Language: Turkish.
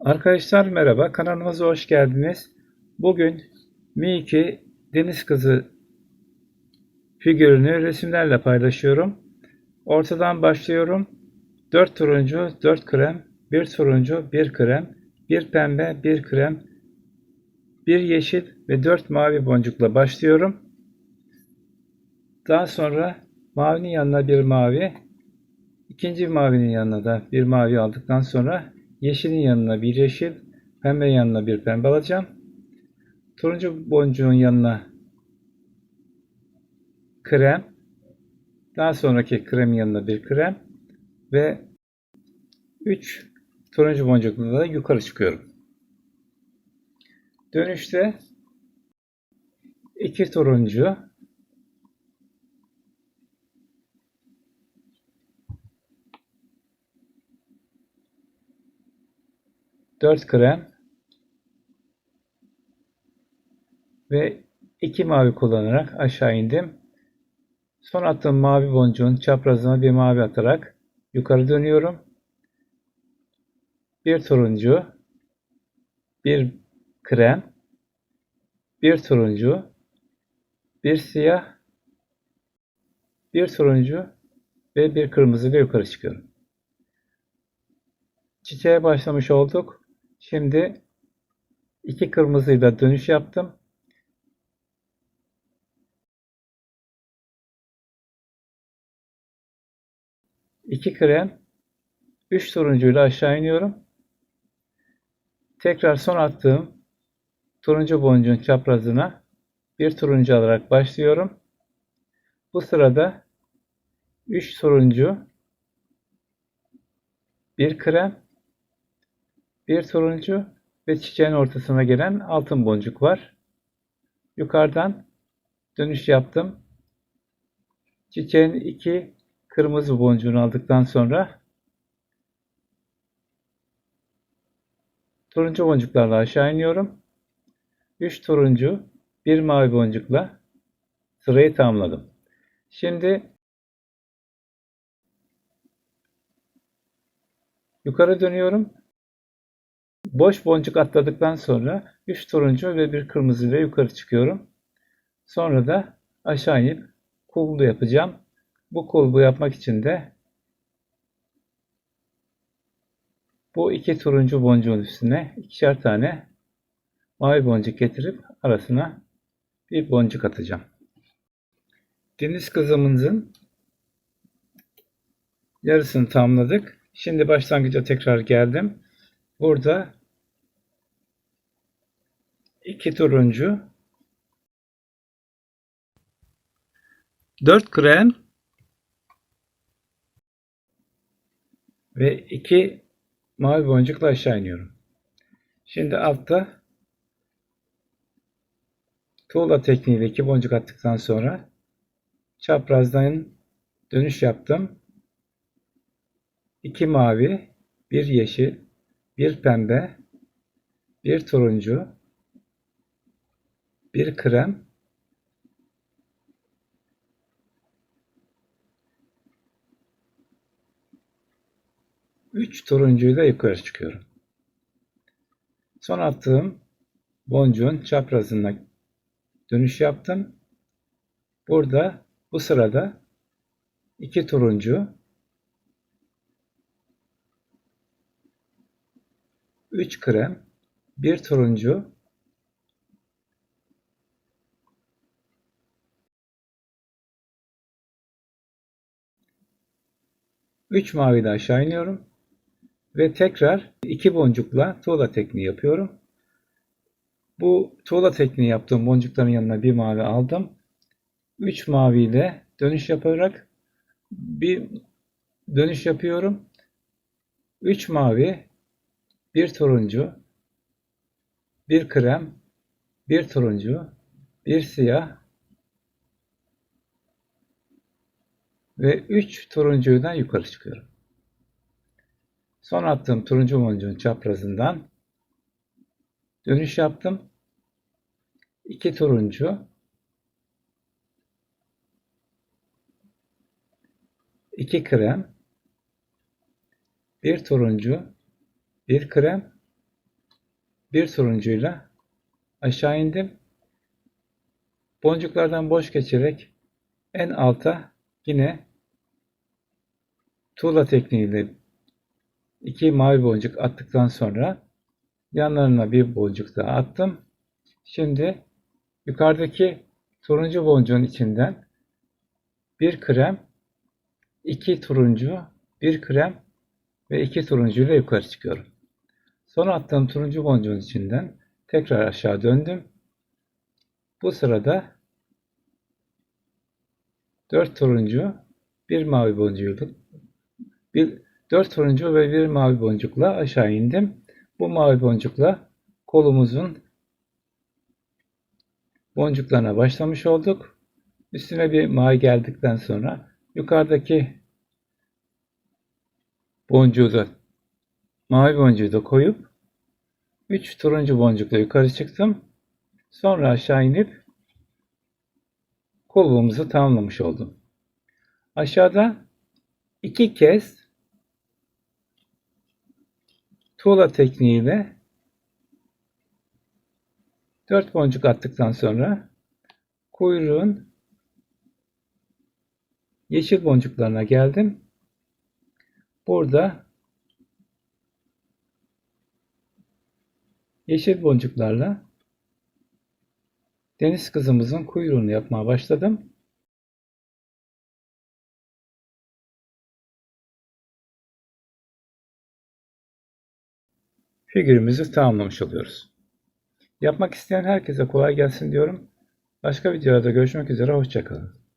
Arkadaşlar merhaba, kanalımıza hoş geldiniz. Bugün Mi-2 deniz kızı figürünü resimlerle paylaşıyorum. Ortadan başlıyorum. 4 turuncu, 4 krem, 1 turuncu, 1 krem, 1 pembe, 1 krem, 1 yeşil ve 4 mavi boncukla başlıyorum. Daha sonra mavinin yanına bir mavi, ikinci mavinin yanına da bir mavi aldıktan sonra Yeşilin yanına bir yeşil, pembe yanına bir pembe alacağım. Turuncu boncuğun yanına krem, daha sonraki krem yanına bir krem ve 3 turuncu boncukla da yukarı çıkıyorum. Dönüşte 2 turuncu, 4 krem ve 2 mavi kullanarak aşağı indim. Son attığım mavi boncuğun çaprazına bir mavi atarak yukarı dönüyorum. Bir turuncu, bir krem, bir turuncu, bir siyah, bir turuncu ve bir kırmızı ile yukarı çıkıyorum. Çiçeğe başlamış olduk. Şimdi iki kırmızıyla dönüş yaptım. İki krem, üç turuncuyla aşağı iniyorum. Tekrar son attığım turuncu boncuğun çaprazına bir turuncu alarak başlıyorum. Bu sırada 3 turuncu, bir krem, bir turuncu ve çiçeğin ortasına gelen altın boncuk var. Yukarıdan dönüş yaptım. Çiçeğin iki kırmızı boncuğunu aldıktan sonra turuncu boncuklarla aşağı iniyorum. 3 turuncu, bir mavi boncukla sırayı tamamladım. Şimdi yukarı dönüyorum. Boş boncuk atladıktan sonra 3 turuncu ve bir kırmızı ile yukarı çıkıyorum. Sonra da aşağı inip kulbu yapacağım. Bu kulbu yapmak için de bu iki turuncu boncuğun üstüne ikişer tane mavi boncuk getirip arasına bir boncuk atacağım. Deniz kızımızın yarısını tamamladık. Şimdi başlangıca tekrar geldim. Burada iki turuncu, dört krem ve iki mavi boncukla aşağı iniyorum. Şimdi altta tuğla tekniğiyle iki boncuk attıktan sonra çaprazdan dönüş yaptım. İki mavi, bir yeşil, bir pembe, bir turuncu, bir krem, üç turuncuyla yukarı çıkıyorum. Son attığım boncuğun çaprazına dönüş yaptım. Burada bu sırada iki turuncu, üç krem, bir turuncu, 3 mavi de aşağı iniyorum. Ve tekrar iki boncukla tuğla tekniği yapıyorum. Bu tuğla tekniği yaptığım boncukların yanına bir mavi aldım. 3 mavi ile dönüş yaparak bir dönüş yapıyorum. 3 mavi, bir turuncu, bir krem, bir turuncu, bir siyah, ve 3 turuncuydan yukarı çıkıyorum. Son attığım turuncu boncuğun çaprazından dönüş yaptım. 2 turuncu, 2 krem, 1 turuncu, 1 krem bir turuncuyla aşağı indim. Boncuklardan boş geçerek en alta yine tuğla tekniğiyle iki mavi boncuk attıktan sonra yanlarına bir boncuk daha attım. Şimdi yukarıdaki turuncu boncuğun içinden bir krem, iki turuncu, bir krem ve iki turuncu ile yukarı çıkıyorum. Son attığım turuncu boncuğun içinden tekrar aşağı döndüm. Bu sırada 4 turuncu, bir mavi boncuğu, bir 4 turuncu ve bir mavi boncukla aşağı indim. Bu mavi boncukla kolumuzun boncuklarına başlamış olduk. Üstüne bir mavi geldikten sonra yukarıdaki boncuğu da mavi boncuğu da koyup 3 turuncu boncukla yukarı çıktım. Sonra aşağı inip kulbuğumuzu tamamlamış oldum. Aşağıda iki kez tuğla tekniğiyle 4 boncuk attıktan sonra kuyruğun yeşil boncuklarına geldim. Burada yeşil boncuklarla deniz kızımızın kuyruğunu yapmaya başladım. Figürümüzü tamamlamış oluyoruz. Yapmak isteyen herkese kolay gelsin diyorum. Başka videolarda görüşmek üzere, hoşçakalın.